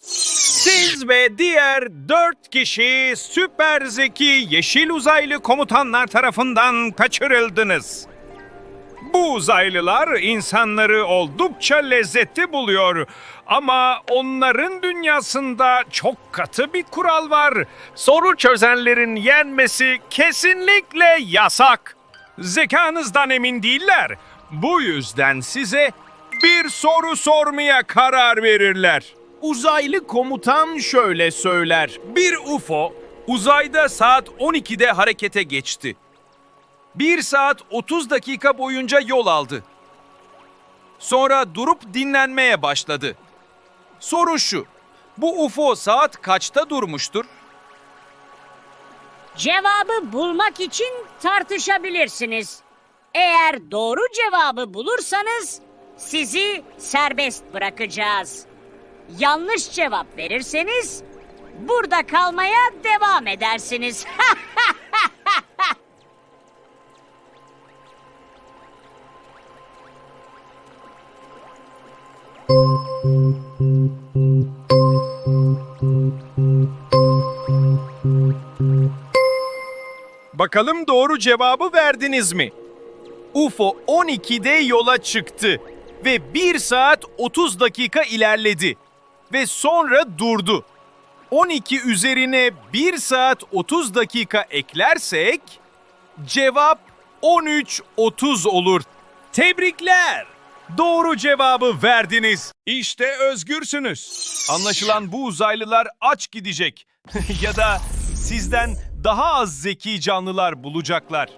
Siz ve diğer dört kişi süper zeki yeşil uzaylı komutanlar tarafından kaçırıldınız. Bu uzaylılar insanları oldukça lezzetli buluyor. Ama onların dünyasında çok katı bir kural var. Soru çözenlerin yenmesi kesinlikle yasak. Zekanızdan emin değiller. Bu yüzden size bir soru sormaya karar verirler. Uzaylı komutan şöyle söyler. Bir UFO uzayda saat 12'de harekete geçti. 1 saat 30 dakika boyunca yol aldı. Sonra durup dinlenmeye başladı. Soru şu. Bu UFO saat kaçta durmuştur? Cevabı bulmak için tartışabilirsiniz. Eğer doğru cevabı bulursanız sizi serbest bırakacağız. Yanlış cevap verirseniz burada kalmaya devam edersiniz. Bakalım doğru cevabı verdiniz mi? UFO 12'de yola çıktı ve 1 saat 30 dakika ilerledi ve sonra durdu. 12 üzerine 1 saat 30 dakika eklersek cevap 13.30 olur. Tebrikler! Doğru cevabı verdiniz. İşte özgürsünüz. Anlaşılan bu uzaylılar aç gidecek ya da sizden daha az zeki canlılar bulacaklar.